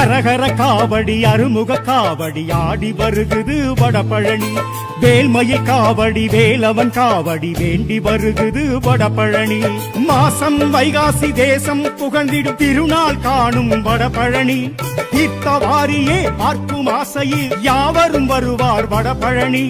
அரகர காவடி அருமுக காவடி ஆடி வருகுது வடபழனி. வேல்மயில் காவடி வேலவன் காவடி வேண்டி வருகுது வடபழனி. மாசம் வைகாசி தேசம் புகழ்ந்திடும் திருநாள் காணும் வடபழனி. தீர்த்தவாரியே பார்க்கும் ஆசையில் யாவரும் வருவார் வடபழனி.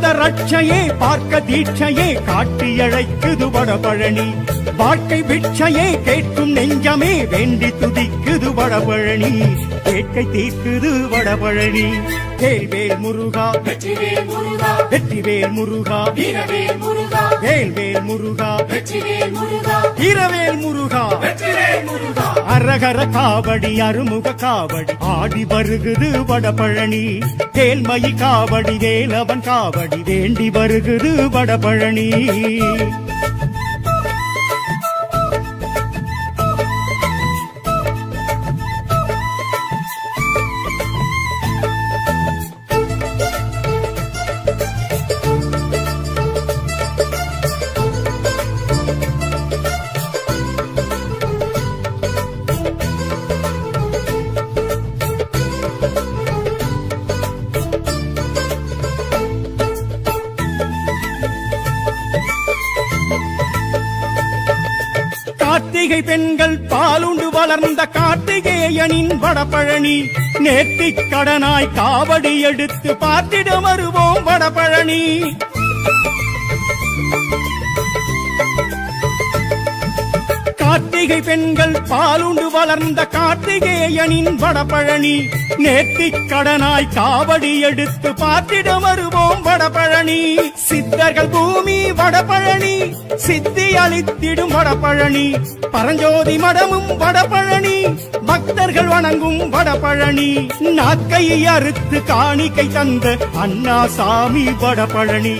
பாத ரட்சையே பார்க்க தீட்சையே காட்டி அழைக்குது வடபழனி. வாழ்க்கை பிட்சையே கேட்கும் நெஞ்சமே வேண்டி துதிக்குது வடபழனி. கேட்கை தீர்க்குது வடபழனி. வேல்வேல் முருகா. வெற்றிவேல் முருகா. வெற்றிவேல் முருகா. வீரவேல் முருகா. வேல்வேல் முருகா. அரகர காவடி அருமுக காவடி ஆடி வருகுது வடபழனி. வேல்மயி காவடி வேலவன் காவடி. அடி வேண்டி வருகுது வடபழனி. வளர்ந்த கார்த்திகேயனின் வடபழனி. நேர்த்திக் கடனாய் காவடி எடுத்து பார்த்திட வருவோம் வடபழனி. கார்த்திகை பெண்கள் பாலுண்டு வளர்ந்த கார்த்திகேயனின் வடபழனி. நேர்த்திக் கடனாய் காவடி எடுத்து பார்த்திட வருவோம் வடபழனி. சித்தர்கள் பூமி வடபழனி சித்தி அளித்திடும் வடபழனி. பரஞ்சோதி மடமும் வடபழனி பக்தர்கள் வணங்கும் வடபழனி. நாக்கையை அறுத்து காணிக்கை தந்த அண்ணா சாமி வடபழனி.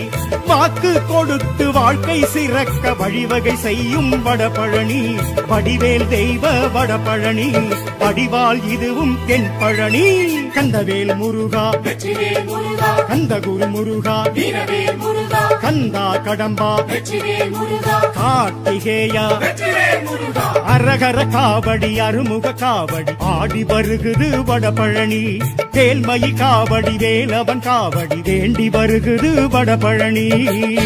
வாக்கு கொடுத்து வாழ்க்கை சிறக்க வழிவகை செய்யும் வடபழனி. வடிவேல் தெய்வ வடபழனி. வடிவால் இதுவும் தென்பழனி கந்தவேல் முருகா. கந்தகுரு முருகா. கந்தா கடம்பா. கார்த்திகேயா. அரகர காவடி அருமுக காவடி. ஆடி வருகுது வடபழனி. வேல்மயி காவடி வேலவன் காவடி. வேண்டி வருகுது வடபழனி.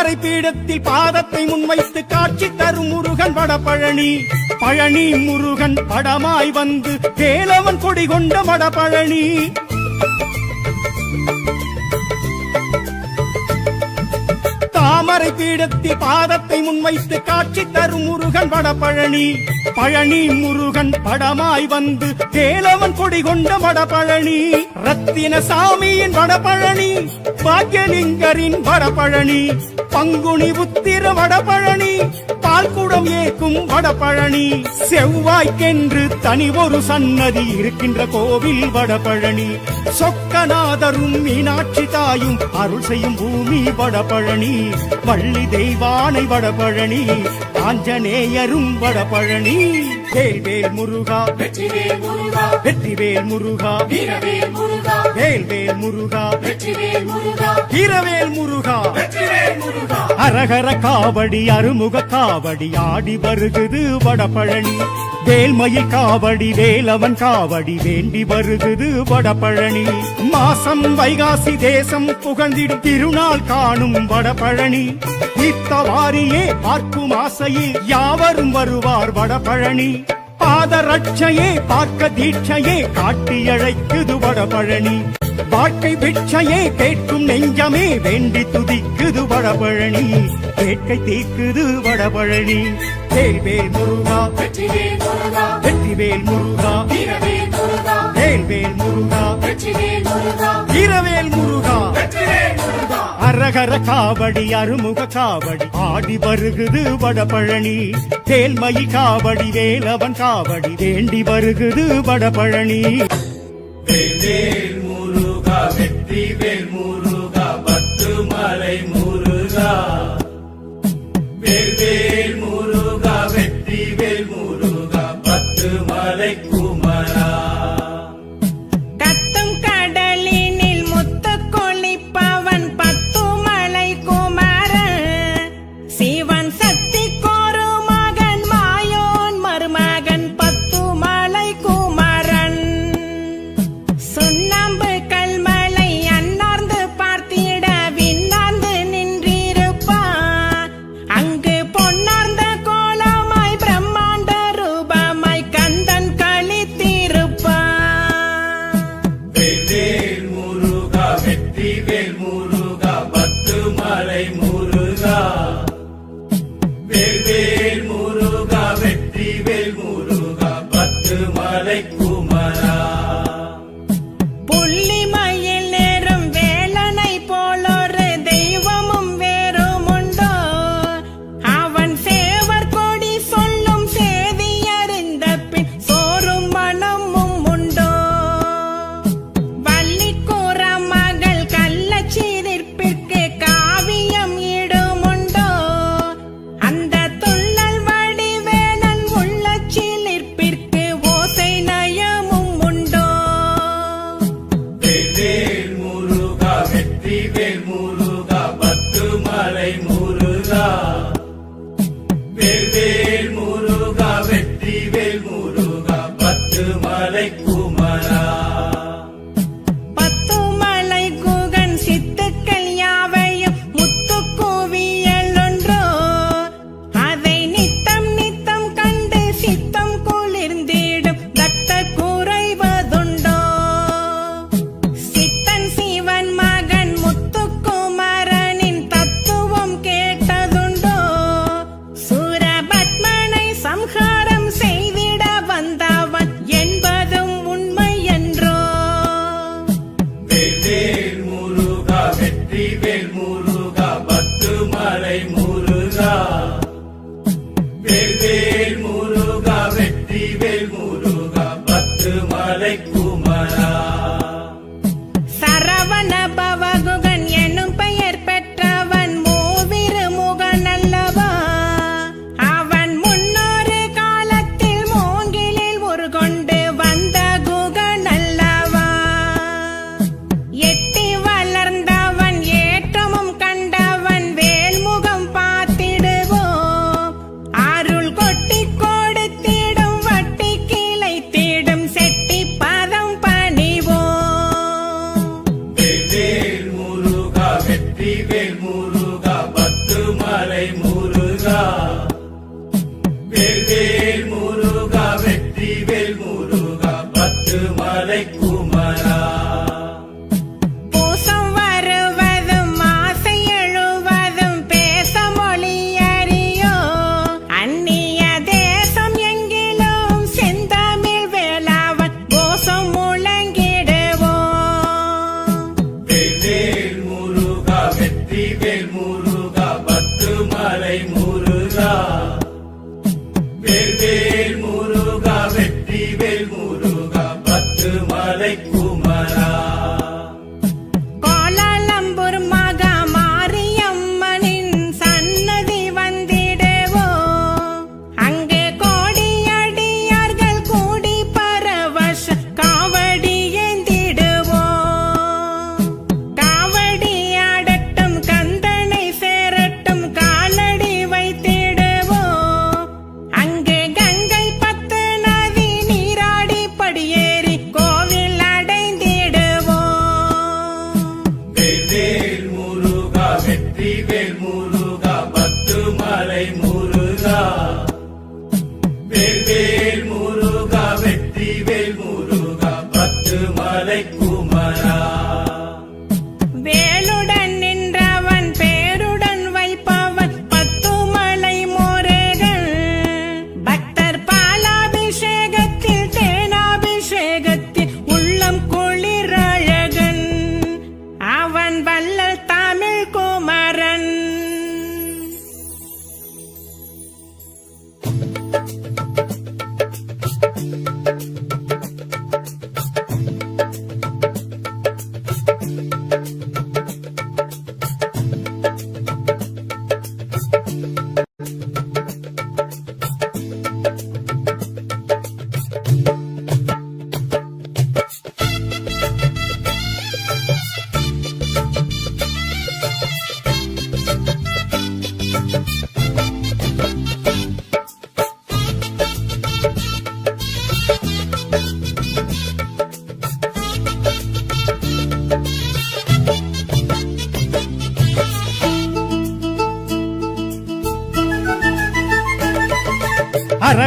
தாமரை பீடத்தில் பாதத்தை முன்வைத்து காட்சி தரும் முருகன் வட பழனி பழனி முருகன் படமாய் வந்து வேலவன் கொடி கொண்ட வட பழனி பாறை பீடத்தி பாதத்தை முன்வைத்து காட்சி தரும் முருகன் வட பழனி பழனி முருகன் படமாய் வந்து கேலவன் கொடி கொண்ட வட பழனி ரத்தின சாமியின் வட பழனி பாக்கியலிங்கரின் வட பழனி பங்குனி உத்திர வடபழனி பால்குடம் ஏக்கும் வட பழனி செவ்வாய்க்கென்று தனி ஒரு சன்னதி இருக்கின்ற கோவில் வட பழனி சொக்கநாதரும் மீனாட்சி தாயும் அருள் செய்யும் பூமி வட பழனி வள்ளி தெய்வானை வடபழனி ஆஞ்சநேயரும் வடபழனி. வேல்வேல் முருகா. வெற்றிவேல் முருகா. வெற்றிவேல் முருகா. வீரவேல் முருகா. வேல்வேல் முருகா. வெற்றிவேல் முருகா. வீரவேல் முருகா. வெற்றிவேல் முருகா. அரகர காவடி அருமுக காவடி ஆடி வருகுது வடபழனி. வேல்மயில் காவடி வேலவன் காவடி வேண்டி வருகுது வடபழனி. மாசம் வைகாசி தேசம் புகழ்ந்திடும் திருநாள் காணும் வடபழனி. தீர்த்தவாரியே பார்க்கும் ஆசையில் யாவரும் வருவார் வடபழனி. பாதரட்சையே பார்க்க தீட்சையே காட்டி அழைக்குது வடபழனி. வாழ்க்கை பிட்சையே கேட்கும் நெஞ்சமே வேண்டி துதிக்குது வடபழனி. கேட்கை தீக்குது வடபழனி. வேல் முருகா. வெற்றிவேல் முருகா. வெற்றிவேல் முருகா. வீரவேல் முருகா. வேல்வேல் முருகா வெற்றிவேல் முருகா வீரவேல் முருகா அரகர காவடி அருமுக காவடி. ஆடி வருகுது வடபழனி. தேல்மயி காவடி வேலவன் காவடி. வேண்டி வருகுது வடபழனி. வேல் முருகா வெற்றி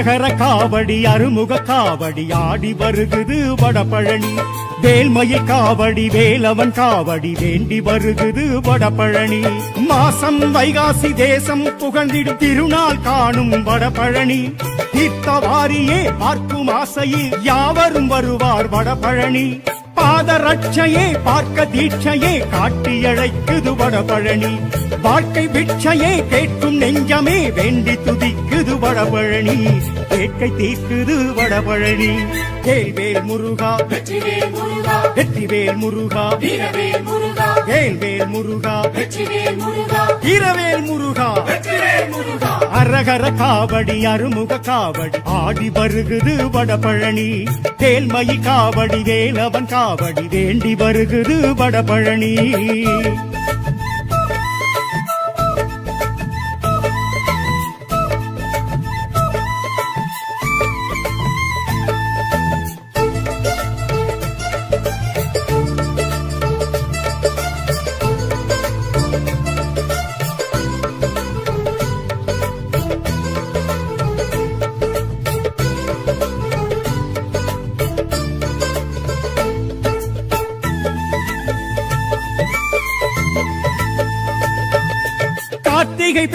அரகர காவடி அருமுக காவடி ஆடி வருகுது வடபழனி. வேல்மயில் காவடி வேலவன் காவடி வேண்டி வருகுது வடபழனி. மாசம் வைகாசி தேசம் புகழ்ந்திடும் திருநாள் காணும் வடபழனி. தீர்த்தவாரியே பார்க்கும் ஆசையில் யாவரும் வருவார் வடபழனி. பாதரட்சையே பார்க்க தீட்சையே காட்டி அழைக்குது வடபழனி. வாழ்க்கை பிட்சையே கேட்கும் நெஞ்சமே வேண்டி துதிக்குது வடபழனி. கேட்கை தீர்க்குது வடபழனி. வேல்வேல் முருகா. வெற்றிவேல் முருகா. வெற்றிவேல் முருகா. வீரவேல் முருகா. வேல்வேல் முருகா. வெற்றிவேல் முருகா. இரவேல் முருகா. வெற்றிவேல் முருகா. அரகர காவடி அருமுக காவடி. ஆடி வருகுது வடபழனி. தேல்மயி காவடி வேலவன் காவடி. வேண்டி வருகுது வடபழனி.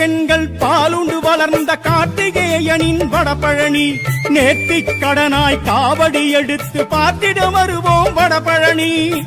பெண்கள் பாலுண்டு வளர்ந்த கார்த்திகேயனின் வடபழனி. நேர்த்திக் கடனாய் காவடி எடுத்து பார்த்திட வருவோம் வடபழனி.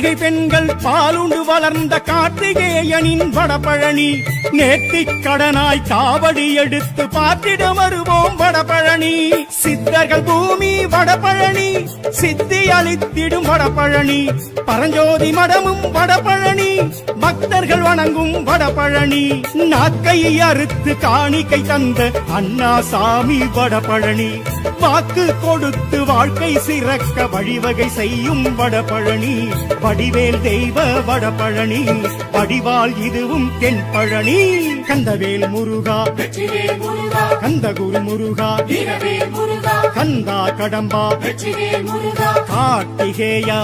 கார்த்திகை பெண்கள் பாலுண்டு வளர்ந்த கார்த்திகேயனின் வடபழனி. நேத்திக் கடனாய் காவடி எடுத்து பார்த்திட வருவோம் வடபழனி. சித்தர்கள் பூமி வடபழனி சித்தி அளித்திடும் வடபழனி. பரஞ்சோதி மடமும் வடபழனி பக்தர்கள் வணங்கும் வடபழனி. நாக்கையை அறுத்து காணிக்கை தந்த அண்ணா சாமி வடபழனி. வாக்கு கொடுத்து வாழ்க்கை சிறக்க வழிவகை செய்யும் வடபழனி. வடிவேல் தெய்வ வடபழனி வடிவால் இதுவும் தென்பழனி கந்தவேல் முருகா கந்தகுரு முருகா கந்தா கடம்பா கார்த்திகேயா.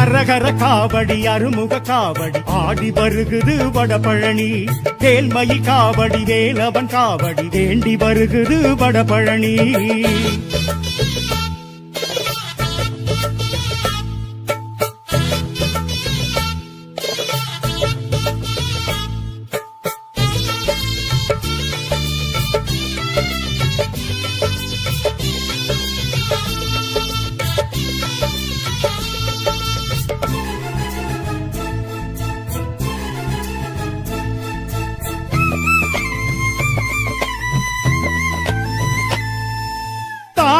அரகர காவடி அருமுக காவடி ஆடி வருகுது வடபழனி. தேல்மயி காவடி வேலவன் காவடி வேண்டி வருகுது வடபழனி.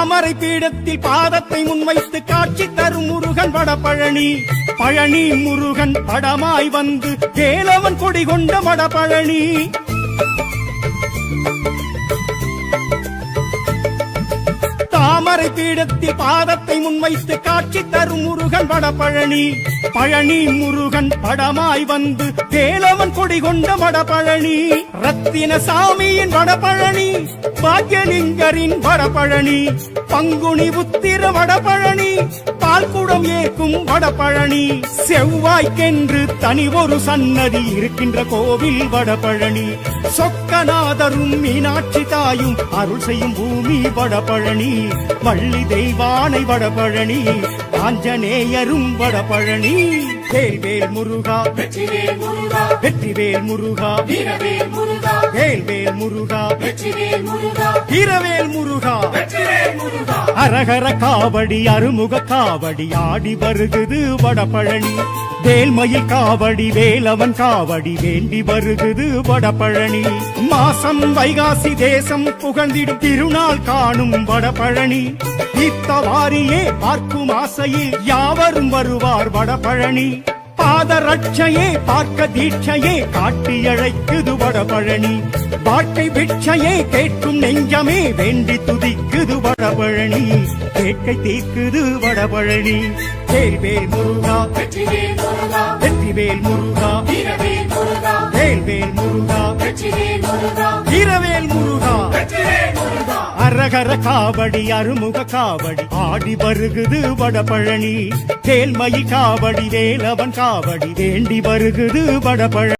தாமரை பீடத்தில் பாதத்தை முன்வைத்து காட்சி தரும் முருகன் வடபழனி. பழனி பழனி முருகன் படமாய் வந்து கேலவன் கொடி கொண்ட வடபழனி. பாறை பீடத்தில் பாதத்தை முன்வைத்து காட்சி தரும் முருகன் வடபழனி. பழனி பழனி முருகன் படமாய் வந்து வேலவன் கொடி கொண்ட வட பழனி ரத்தின சாமியின் வட வடபழனி பாக்யலிங்கரின் வடபழனி. பங்குனி உத்திர வடபழனி பால்குடம் ஏற்கும் வட பழனி செவ்வாய்க்கென்று தனி ஒரு சன்னதி இருக்கின்ற கோவில் வட பழனி சொக்கநாதரும் மீனாட்சி தாயும் அருள் செய்யும் பூமி வட பழனி வள்ளி தெய்வானை வடபழனி ஆஞ்சநேயரும் வடபழனி. வேல் வேல் முருகா. வெற்றிவேல் முருகா. வெற்றிவேல் முருகா. வீரவேல் முருகா. வேல் வேல் முருகா. வெற்றிவேல் முருகா. வீரவேல் முருகா. வெற்றிவேல் முருகா. அரகர காவடி அருமுக காவடி ஆடி வருகுது வடபழனி. வேல்மயில் காவடி வேலவன் காவடி வேண்டி வருகுது வடபழனி. மாசம் வைகாசி தேசம் புகழ்ந்திடும் திருநாள் காணும் வடபழனி. இத்தவாரியே பார்க்கும் ஆசையில் யாவரும் வருவார் வடபழனி. பாதரட்சையே பார்க்க தீட்சையே காட்டி அழைக்குது வடபழனி. வாழ்க்கை பிட்சையே கேட்கும் நெஞ்சமே வேண்டி துதிக்குது வடபழனி. கேட்கை தீர்க்குது வடபழனி. வேல் வேல் முருகா வெற்றிவேல் முருகா முருகா வீரவேல் வேல் முருகா முருகா. வீரவேல் முருகா. வெற்றிவேல் முருகா. அரகர காவடி அருமுக காவடி. ஆடி வருகுது வடபழனி. வேல்மயி காவடி வேலவன் காவடி. வேண்டி வருகுது வடபழனி